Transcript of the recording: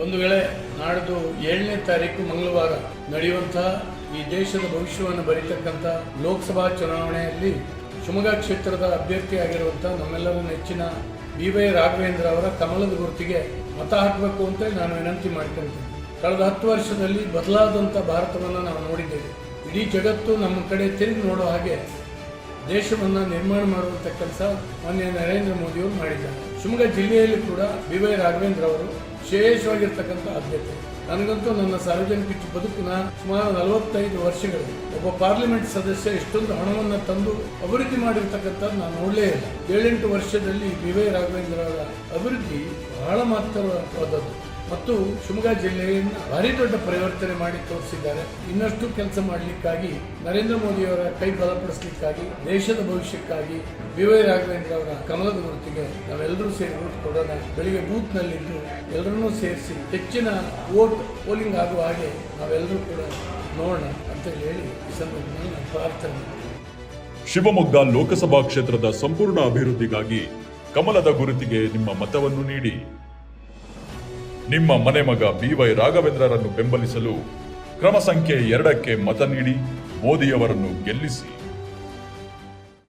ಒಂದು ವೇಳೆ ನಾಡಿದ್ದು ಏಳನೇ ತಾರೀಕು ಮಂಗಳವಾರ ನಡೆಯುವಂತಹ ಈ ದೇಶದ ಭವಿಷ್ಯವನ್ನು ಬರೀತಕ್ಕಂಥ ಲೋಕಸಭಾ ಚುನಾವಣೆಯಲ್ಲಿ ಶಿವಮೊಗ್ಗ ಕ್ಷೇತ್ರದ ಅಭ್ಯರ್ಥಿಯಾಗಿರುವಂಥ ನಮ್ಮೆಲ್ಲರ ನೆಚ್ಚಿನ ಬಿ ವೈ ರಾಘವೇಂದ್ರ ಅವರ ಕಮಲದ ಗುರುತಿಗೆ ಮತ ಹಾಕಬೇಕು ಅಂತ ನಾನು ವಿನಂತಿ ಮಾಡ್ಕೊಳ್ತೀನಿ ಕಳೆದ ಹತ್ತು ವರ್ಷದಲ್ಲಿ ಬದಲಾದಂಥ ಭಾರತವನ್ನು ನಾವು ನೋಡಿದ್ದೇವೆ. ಇಡೀ ಜಗತ್ತು ನಮ್ಮ ಕಡೆ ತಿರುಗಿ ನೋಡೋ ಹಾಗೆ ದೇಶವನ್ನು ನಿರ್ಮಾಣ ಮಾಡುವಂಥ ಕೆಲಸ ಮಾನ್ಯ ನರೇಂದ್ರ ಮೋದಿಯವರು ಮಾಡಿದ್ದಾರೆ. ಶಿವಮೊಗ್ಗ ಜಿಲ್ಲೆಯಲ್ಲಿ ಕೂಡ ಬಿ ವೈ ರಾಘವೇಂದ್ರ ಅವರು ವಿಶೇಷವಾಗಿರ್ತಕ್ಕಂಥ ಆದ್ಯತೆ. ನನಗಂತೂ ನನ್ನ ಸಾರ್ವಜನಿಕ ಬದುಕಿನ ಸುಮಾರು ನಲವತ್ತೈದು ವರ್ಷಗಳಲ್ಲಿ ಒಬ್ಬ ಪಾರ್ಲಿಮೆಂಟ್ ಸದಸ್ಯ ಇಷ್ಟೊಂದು ಹಣವನ್ನು ತಂದು ಅಭಿವೃದ್ಧಿ ಮಾಡಿರ್ತಕ್ಕಂಥದ್ದು ನಾನು ನೋಡಲೇ ಇಲ್ಲ. ಏಳೆಂಟು ವರ್ಷದಲ್ಲಿ ಬಿ ವೈ ರಾಘವೇಂದ್ರ ಅವರ ಅಭಿವೃದ್ಧಿ ಬಹಳ ಮಹತ್ತರವಾದದ್ದು. ಮತ್ತು ಶಿವಮೊಗ್ಗ ಜಿಲ್ಲೆಯನ್ನು ಭಾರಿ ದೊಡ್ಡ ಪರಿವರ್ತನೆ ಮಾಡಿ ತೋರಿಸಿದ್ದಾರೆ. ಇನ್ನಷ್ಟು ಕೆಲಸ ಮಾಡಲಿಕ್ಕಾಗಿ ನರೇಂದ್ರ ಮೋದಿಯವರ ಕೈ ಬಲಪಡಿಸಲಿಕ್ಕಾಗಿ, ದೇಶದ ಭವಿಷ್ಯಕ್ಕಾಗಿ ಬಿ ವೈ ರಾಘವೇಂದ್ರ ಅವರ ಕಮಲದ ಗುರುತಿಗೆ ನಾವೆಲ್ಲರೂ ಸೇರಿ ಓಟ್ ಕೊಡೋಣ. ಬೆಳಿಗ್ಗೆ ಬೂತ್ನಲ್ಲಿದ್ದು ಎಲ್ಲರನ್ನೂ ಸೇರಿಸಿ ಹೆಚ್ಚಿನ ವೋಟ್ ಪೋಲಿಂಗ್ ಆಗುವ ಹಾಗೆ ನಾವೆಲ್ಲರೂ ಕೂಡ ನೋಡೋಣ ಅಂತ ಹೇಳಿ ಈ ಸಂದರ್ಭದಲ್ಲಿ ನಾನು ಪ್ರಾರ್ಥನೆ. ಶಿವಮೊಗ್ಗ ಲೋಕಸಭಾ ಕ್ಷೇತ್ರದ ಸಂಪೂರ್ಣ ಅಭಿವೃದ್ಧಿಗಾಗಿ ಕಮಲದ ಗುರುತಿಗೆ ನಿಮ್ಮ ಮತವನ್ನು ನೀಡಿ. ನಿಮ್ಮ ಮನೆ ಮಗ ಬಿವೈ ರಾಘವೇಂದ್ರರನ್ನು ಬೆಂಬಲಿಸಲು ಕ್ರಮ ಸಂಖ್ಯೆ ಎರಡಕ್ಕೆ ಮತ ನೀಡಿ ಮೋದಿಯವರನ್ನು ಗೆಲ್ಲಿಸಿ.